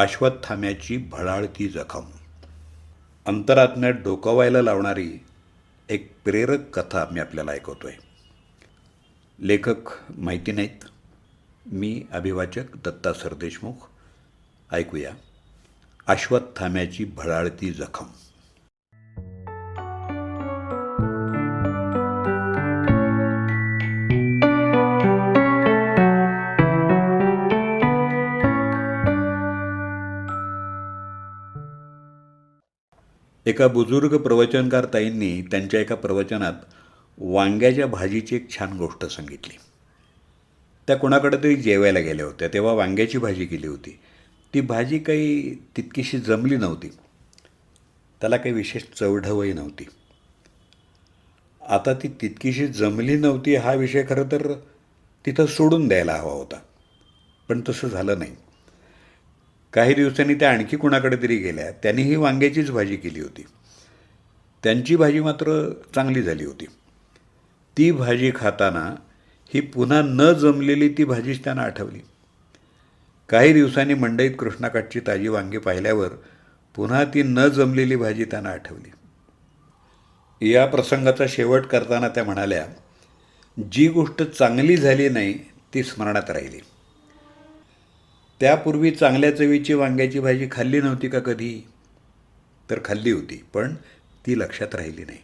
अश्वत्थाम्याची भडाळती जखम. अंतरात्म्यात डोकावायला लावणारी एक प्रेरक कथा मी आपल्याला ऐकवतोय. लेखक माहिती नाहीत. मी अभिवाचक दत्ता सरदेशमुख. ऐकूया. अश्वत्थाम्याची भडाळती जखम. एका बुजुर्ग प्रवचनकार ताईंनी त्यांच्या एका प्रवचनात वांग्याच्या भाजीची एक छान गोष्ट सांगितली. त्या कोणाकडे तरी जेवायला गेल्या होत्या तेव्हा वांग्याची भाजी केली होती. ती भाजी काही तितकीशी जमली नव्हती. त्याला काही विशेष चवढवही नव्हती. आता ती तितकीशी जमली नव्हती हा विषय खरं तर तिथं सोडून द्यायला हवा होता. पण तसं झालं नाही. काही दिवसांनी त्या आणखी कुणाकडे तरी गेल्या. त्यांनीही वांग्याचीच भाजी केली होती. त्यांची भाजी मात्र चांगली झाली होती. ती भाजी खाताना ही पुन्हा न जमलेली ती भाजीच त्यांना आठवली. काही दिवसांनी मंडईत कृष्णाकाठची ताजी वांगी पाहिल्यावर पुन्हा ती न जमलेली भाजी त्यांना आठवली. या प्रसंगाचा शेवट करताना त्या म्हणाल्या जी गोष्ट चांगली झाली नाही ती स्मरणात राहिली. त्यापूर्वी चांगल्या चवीची वांग्याची भाजी खाल्ली नव्हती का कधी? तर खाल्ली होती पण ती लक्षात राहिली नाही.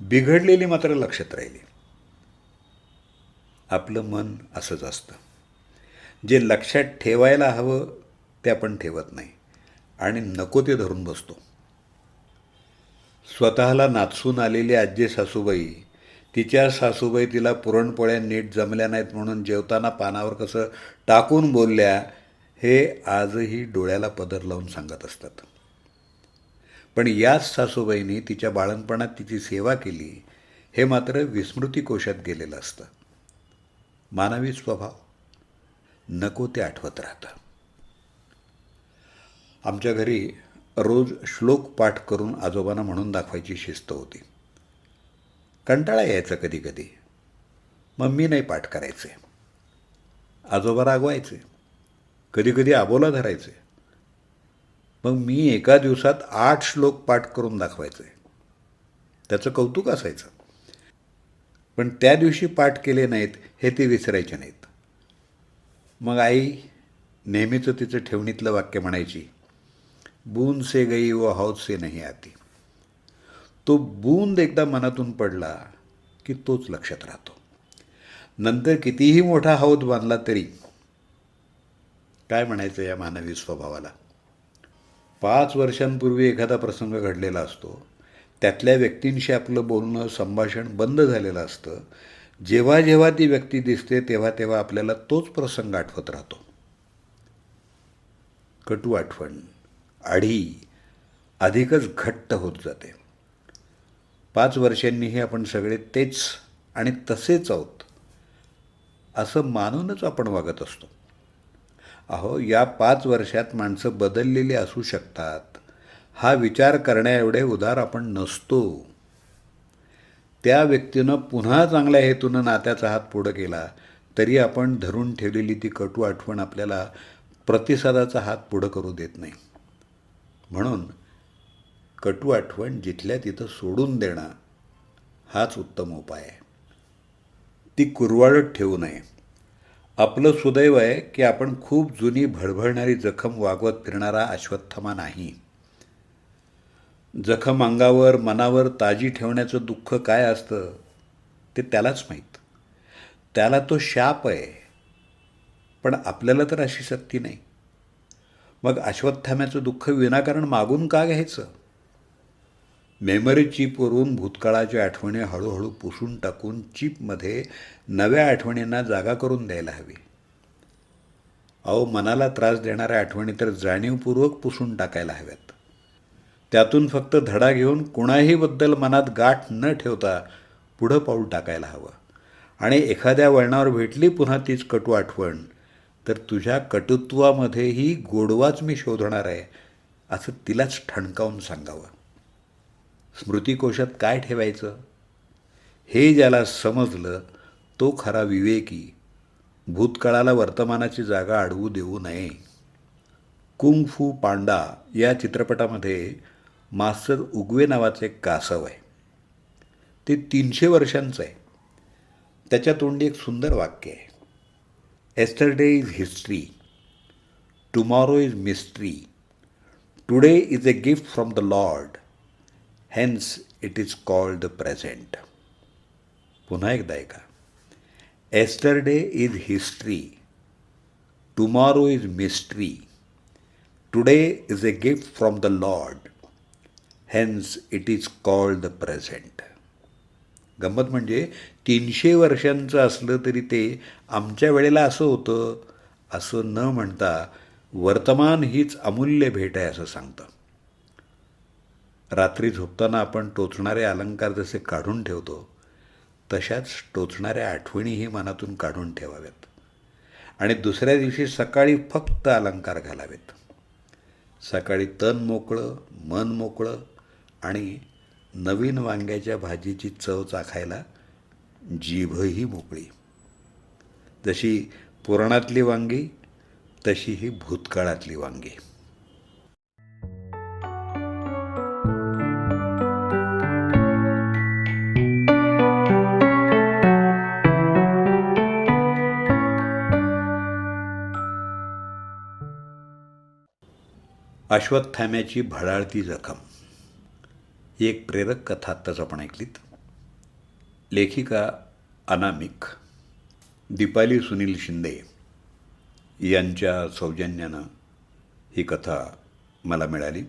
बिघडलेली मात्र लक्षात राहिली. आपलं मन असंच असतं. जे लक्षात ठेवायला हवं ते आपण ठेवत नाही. आणि नको ते धरून बसतो. स्वतःला नाचून आलेली आजी सासूबाई तिच्या सासूबाई तिला पुरणपोळ्या नीट जमल्या नाहीत म्हणून जेवताना पानावर कसं टाकून बोलल्या हे आजही डोळ्याला पदर लावून सांगत असतात. पण याच सासूबाईंनी तिच्या बाळणपणात तिची सेवा केली हे मात्र विस्मृतिकोशात गेलेलं असतं. मानवी स्वभाव नको ते आठवत राहतं. आमच्या घरी रोज श्लोक पाठ करून आजोबांना म्हणून दाखवायची शिस्त होती. कंटाळा यायचा कधी कधी. मग मी नाही पाठ करायचे. आजोबा रागवायचे. कधीकधी आबोला धरायचे. मग मी एका दिवसात आठ श्लोक पाठ करून दाखवायचे. त्याचं कौतुक असायचं. पण त्या दिवशी पाठ केले नाहीत हे ते विसरायचे नाहीत. मग आई नेहमीचं तिचं ठेवणीतलं वाक्य म्हणायची बूंद से गई व हौद से नाही आती. तो बूंद एकदा मनातून पडला की तोच लक्षात राहतो. नंतर कितीही मोठा हौद बांधला तरी काय म्हणायचं या मानवी स्वभावाला? पाच वर्षांपूर्वी एखादा प्रसंग घडलेला असतो. त्यातल्या व्यक्तींशी आपलं बोलणं संभाषण बंद झालेलं असतं. जेव्हा जेव्हा ती व्यक्ती दिसते तेव्हा तेव्हा आपल्याला तोच प्रसंग आठवत राहतो. कटू आठवण आढी अधिकच घट्ट होत जाते. पाच वर्षांनीही आपण सगळे तेच आणि तसेच आहोत असं मानूनच आपण वागत असतो. अहो या पाच वर्षात माणसं बदललेली असू शकतात. हा विचार करण्याएवढे उदार आपण नसतो. त्या व्यक्तीनं पुन्हा चांगल्या हेतूनं नात्याचा हात पुढं केला तरी आपण धरून ठेवलेली ती कटू आठवण आपल्याला प्रतिसादाचा हात पुढं करू देत नाही. म्हणून कटू आठवण जिथल्या तिथं सोडून देणं हाच उत्तम उपाय आहे. ती कुरवाळत ठेवू नये. आपलं सुदैव आहे की आपण खूप जुनी भडभडणारी जखम वागवत फिरणारा अश्वत्थमा नाही. जखम अंगावर मनावर ताजी ठेवण्याचं दुःख काय असतं ते त्यालाच माहीत. त्याला तो शाप आहे पण आपल्याला तर अशी सक्ती नाही. मग अश्वत्थाम्याचं दुःख विनाकारण मागून का घ्यायचं? मेमरी चिपवरून भूतकाळाच्या आठवणी हळूहळू पुसून टाकून चिपमध्ये नव्या आठवणींना जागा करून द्यायला हवी. अहो मनाला त्रास देणाऱ्या आठवणी तर जाणीवपूर्वक पुसून टाकायला हव्यात. त्यातून फक्त धडा घेऊन कुणाहीबद्दल मनात गाठ न ठेवता पुढं पाऊल टाकायला हवं. आणि एखाद्या वळणावर भेटली पुन्हा तीच कटू आठवण तर तुझ्या कटुत्वामध्येही गोडवाच मी शोधणार आहे असं तिलाच ठणकावून सांगावं. स्मृतिकोशात काय ठेवायचं? हे ज्याला समजलं तो खरा विवेकी. भूतकाळाला वर्तमानाची जागा अडवू देऊ नये. कुंग फू पांडा या चित्रपटामध्ये मास्टर उगवे नावाचं एक कासव आहे. ते तीनशे वर्षांचं आहे. त्याच्या तोंडी एक सुंदर वाक्य आहे. Yesterday is history. Tomorrow is mystery. Today is a gift from the lord. Hence it is called the present पुन्हा एकदा ऐका yesterday is history tomorrow is mystery today is a gift from the lord hence it is called the present गंमत म्हणजे तीनशे वर्षांचं असलं तरी ते आमच्या वेळेला असं होतं असं न म्हणता वर्तमान हीच अमूल्य भेट आहे असं सांगतं. रात्री झोपताना आपण टोचणारे अलंकार जसे काढून ठेवतो तशाच टोचणाऱ्या आठवणीही मनातून काढून ठेवाव्यात. आणि दुसऱ्या दिवशी सकाळी फक्त अलंकार घालावेत. सकाळी तन मोकळं मन मोकळं आणि नवीन वांग्याच्या भाजीची चव चाखायला जीभही मोकळी. जशी पुराणातली वांगी तशी ही भूतकाळातली वांगी. अश्वत्थाम्याची भडाळती जखम. ही एक प्रेरक कथा आत्ताच आपण ऐकलीत. लेखिका अनामिक दीपाली सुनील शिंदे यांच्या सौजन्यानं ही कथा मला मिळाली.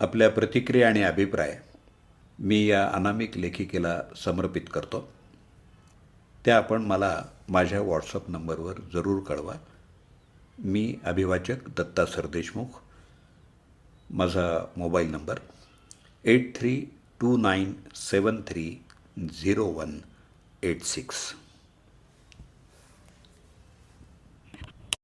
आपल्या प्रतिक्रिया आणि अभिप्राय मी या अनामिक लेखिकेला समर्पित करतो. त्या आपण मला माझ्या व्हॉट्सअप नंबरवर जरूर कळवा. मी अभिवाचक दत्ता सरदेशमुख माझा mobile number eight three two nine seven three zero one eight six.